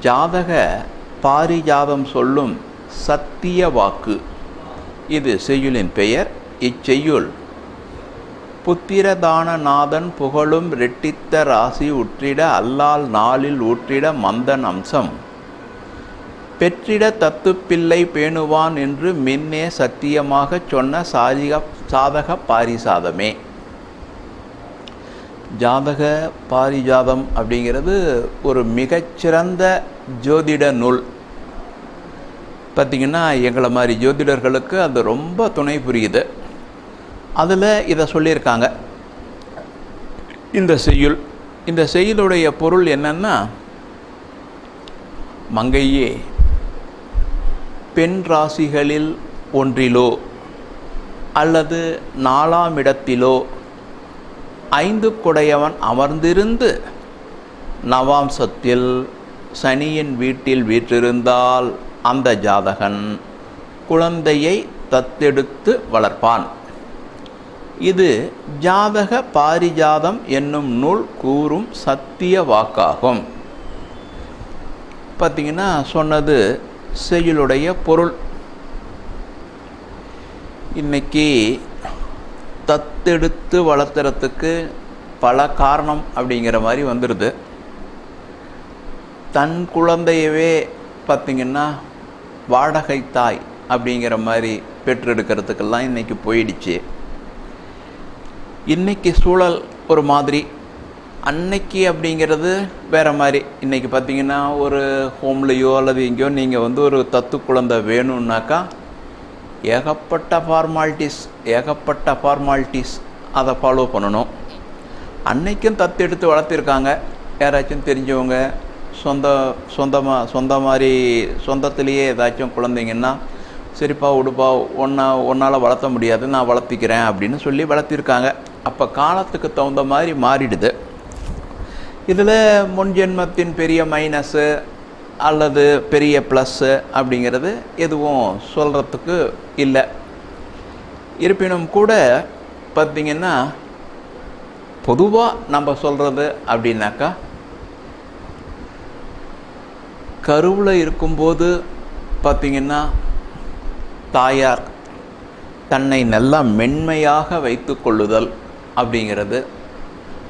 ஜாதக பாரிஜாதம் சொல்லும் சத்திய வாக்கு. இது செய்யுளின் பெயர் இச்செய்யுள். புத்திரதானநாதன் புகழும் ரெட்டித்த ராசி உற்றிட அல்லால் நாளில் ஊற்றிட மந்தன் அம்சம். பெற்றிட தத்துப்பிள்ளை பேணுவான் என்று மின்னே சத்தியமாகச் சொன்ன சாதிக சாதக பாரிசாதமே. ஜாதக பாரிஜாதம் அப்படிங்கிறது ஒரு மிகச்சிறந்த ஜோதிட நூல். பார்த்திங்கன்னா எங்களை மாதிரி ஜோதிடர்களுக்கு அது ரொம்ப துணை புரியுது. அதில் இதை சொல்லியிருக்காங்க. இந்த செய்யுள் இந்த செய்யுளுடைய பொருள் என்னன்னா மங்கையே பெண் ராசிகளில் ஒன்றிலோ அல்லது நாலாம் இடத்திலோ ஐந்து குடையவன் அமர்ந்திருந்து நவாம்சத்தில் சனியின் வீட்டில் வீற்றிருந்தால் அந்த ஜாதகன் குழந்தையை தத்தெடுத்து வளர்ப்பான். இது ஜாதக பாரிஜாதம் என்னும் நூல் கூறும் சத்திய வாக்காகும். பார்த்தீங்கன்னா சொன்னது செயலுடைய பொருள். இன்னைக்கு தத்தெடுத்து வளர்த்துறதுக்கு பல காரணம் அப்படிங்கிற மாதிரி வந்துடுது தன் குழந்தையவே பார்த்திங்கன்னா வாடகை தாய் அப்படிங்கிற மாதிரி பெற்றெடுக்கிறதுக்கெல்லாம் இன்றைக்கி போயிடுச்சு. இன்றைக்கி சூழல் ஒரு மாதிரி. அன்னைக்கு அப்படிங்கிறது வேறு மாதிரி. இன்றைக்கி பார்த்தீங்கன்னா ஒரு ஹோம்லேயோ அல்லது எங்கேயோ நீங்கள் வந்து ஒரு தத்து குழந்தை வேணும்னாக்கா ஏகப்பட்ட ஃபார்மாலிட்டிஸ் ஏகப்பட்ட ஃபார்மாலிட்டிஸ் அதை ஃபாலோ பண்ணணும். அன்னைக்கும் தத்தெடுத்து வளர்த்துருக்காங்க வளர்த்திருக்காங்க. யாராச்சும் தெரிஞ்சவங்க சொந்த சொந்தமாக சொந்த மாதிரி சொந்தத்திலேயே ஏதாச்சும் குழந்தைங்கன்னா சரிப்பா உடுப்பா ஒன்றா ஒன்றால் வளர்த்த முடியாது நான் வளர்த்திக்கிறேன் அப்படின்னு சொல்லி வளர்த்திருக்காங்க. அப்போ காலத்துக்கு தகுந்த மாதிரி மாறிடுது. இதில் முன்ஜென்மத்தின் பெரிய மைனஸு அல்லது பெரிய ப்ளஸ்ஸு அப்படிங்கிறது எதுவும் சொல்கிறதுக்கு இல்லை. இருப்பினும் கூட பார்த்திங்கன்னா பொதுவாக நம்ம சொல்கிறது அப்படின்னாக்கா கருவில் இருக்கும்போது பார்த்திங்கன்னா தாயார் தன்னை நல்லா மென்மையாக வைத்து கொள்ளுதல் அப்படிங்கிறது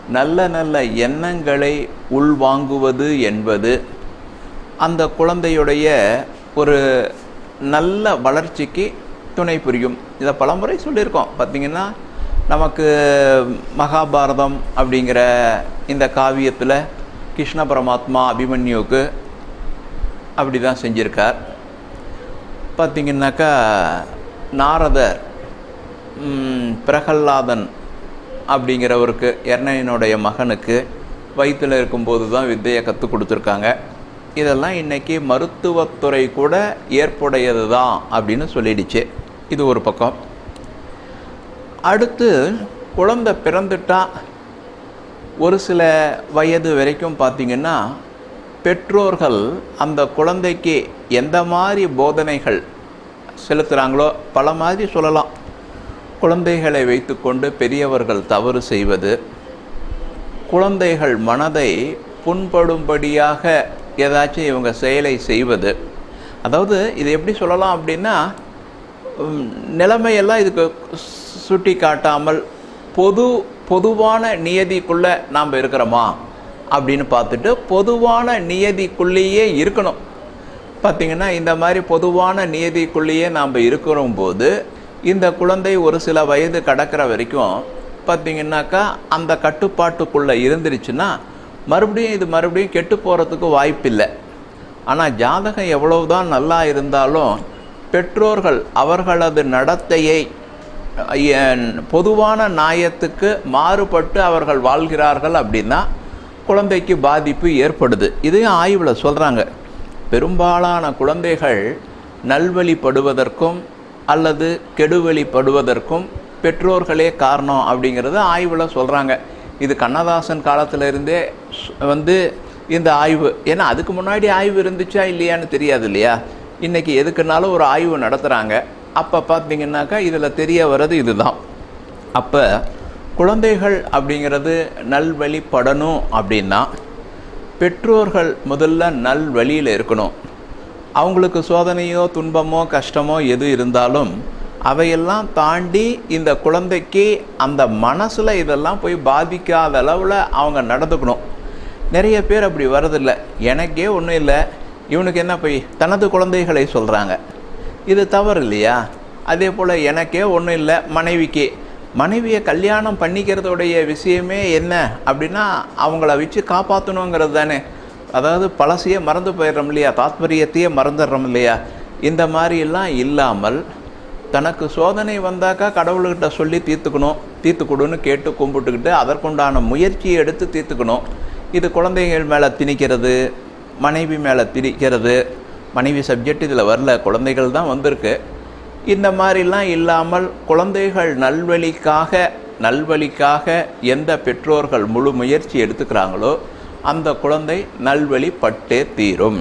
நல்ல நல்ல எண்ணங்களை உள்வாங்குவது என்பது அந்த குழந்தையுடைய ஒரு நல்ல வளர்ச்சிக்கு துணை புரியும். இதை பலமுறை சொல்லியிருக்கோம். பார்த்திங்கன்னா நமக்கு மகாபாரதம் அப்படிங்கிற இந்த காவியத்தில் கிருஷ்ண பரமாத்மா அபிமன்யுவுக்கு அப்படி தான் செஞ்சுருக்கார். பார்த்திங்கனாக்கா நாரதர் பிரகல்லாதன் அப்படிங்கிறவருக்கு எர்ணையனுடைய மகனுக்கு வயிற்றில் இருக்கும்போது தான் வித்தையை கற்றுக் கொடுத்துருக்காங்க. இதெல்லாம் இன்றைக்கி மருத்துவத்துறை கூட ஏற்புடையது தான் அப்படின்னு சொல்லிடுச்சு. இது ஒரு பக்கம். அடுத்து குழந்தை பிறந்துட்டா ஒரு சில வயது வரைக்கும் பார்த்திங்கன்னா பெற்றோர்கள் அந்த குழந்தைக்கு எந்த மாதிரி போதனைகள் செலுத்துகிறாங்களோ பல மாதிரி சொல்லலாம். குழந்தைகளை வைத்துக்கொண்டு பெரியவர்கள் தவறு செய்வது குழந்தைகள் மனதை புண்படும்படியாக ஏதாச்சும் இவங்க செயலை செய்வது. அதாவது இது எப்படி சொல்லலாம் அப்படின்னா நிலைமையெல்லாம் இதுக்கு சுட்டி காட்டாமல் பொது பொதுவான நியதிக்குள்ளே நாம் இருக்கிறோமா? அப்படின்னு பார்த்துட்டு பொதுவான நியதிக்குள்ளேயே இருக்கணும். பார்த்திங்கன்னா இந்த மாதிரி பொதுவான நியதிக்குள்ளேயே நாம் இருக்கிற இந்த குழந்தை ஒரு சில வயது கடக்கிற வரைக்கும் பார்த்திங்கனாக்கா அந்த கட்டுப்பாட்டுக்குள்ளே இருந்துருச்சுன்னா மறுபடியும் இது மறுபடியும் கெட்டு போகிறதுக்கு வாய்ப்பில்லை. ஆனால் ஜாதகம் எவ்வளவுதான் நல்லா இருந்தாலும் பெற்றோர்கள் அவர்களது நடத்தையை பொதுவான நியாயத்துக்கு மாறுபட்டு அவர்கள் வாழ்கிறார்கள் அப்படின்னா குழந்தைக்கு பாதிப்பு ஏற்படுது. இதையும் ஆய்வில் சொல்கிறாங்க பெரும்பாலான குழந்தைகள் நல்வழிப்படுவதற்கும் அல்லது கெடுவழிப்படுவதற்கும் பெற்றோர்களே காரணம் அப்படிங்கிறத ஆய்வில் சொல்கிறாங்க இது கண்ணதாசன் காலத்திலிருந்தே வந்து இந்த ஆய்வு. ஏன்னா அதுக்கு முன்னாடி ஆய்வு இருந்துச்சா இல்லையான்னு தெரியாது இல்லையா? இன்னைக்கு எதுக்குனாலும் ஒரு ஆய்வு நடத்துகிறாங்க அப்போ பார்த்தீங்கன்னாக்கா இதில் தெரிய வர்றது இதுதான். அப்போ குழந்தைகள் அப்படிங்கிறது நல்வழிப்படணும் அப்படின்னா பெற்றோர்கள் முதல்ல நல் வழியில் இருக்கணும். அவங்களுக்கு சோதனையோ துன்பமோ கஷ்டமோ எது இருந்தாலும் அவையெல்லாம் தாண்டி இந்த குழந்தைக்கு அந்த மனசில் இதெல்லாம் போய் பாதிக்காத அளவில் அவங்க நடந்துக்கணும். நிறைய பேர் அப்படி வரதில்லை எனக்கே ஒன்றும் இல்லை. இவனுக்கு என்ன போய்? தனது குழந்தைகளை சொல்கிறாங்க இது தவறு இல்லையா? அதே போல் எனக்கே ஒன்றும் இல்லை. மனைவிக்கு. மனைவியை கல்யாணம் பண்ணிக்கிறதுடைய விஷயமே என்ன? அப்படின்னா அவங்கள வச்சு காப்பாற்றணுங்கிறது தானே. அதாவது பழசையே மறந்து போயிடுறோம் இல்லையா? தாத்பரியத்தையே மறந்துடுறோம் இல்லையா? இந்த மாதிரிலாம் இல்லாமல் தனக்கு சோதனை வந்தாக்கா கடவுள்கிட்ட சொல்லி தீர்த்துக்கணும் தீர்த்து கொடுன்னு கேட்டு கும்பிட்டுக்கிட்டு அதற்குண்டான முயற்சியை எடுத்து தீர்த்துக்கணும். இது குழந்தைகள் மேலே திணிக்கிறது மனைவி மேலே திணிக்கிறது. மனைவி சப்ஜெக்ட் இதில் வரல குழந்தைகள் தான் வந்திருக்கு. இந்த மாதிரிலாம் இல்லாமல் குழந்தைகள் நல்வழிக்காக நல்வழிக்காக எந்த பெற்றோர்கள் முழு முயற்சி எடுத்துக்கிறாங்களோ அந்த குழந்தை நல்வழி பட்டே தீரும்.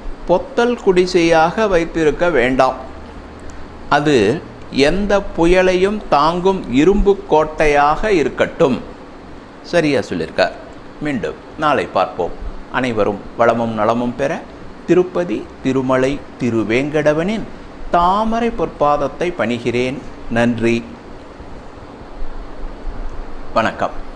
பொத்தல் குடிசையாக வைத்திருக்க வேண்டாம். அது எந்த புயலையும் தாங்கும் இரும்பு கோட்டையாக இருக்கட்டும். சரியா சொல்லியிருக்கார். மீண்டும் நாளை பார்ப்போம். அனைவரும் வளமும் நலமும் பெற திருப்பதி திருமலை திருவேங்கடவனின் தாமரை பொற்பாதத்தை பணிகிறேன். நன்றி. வணக்கம்.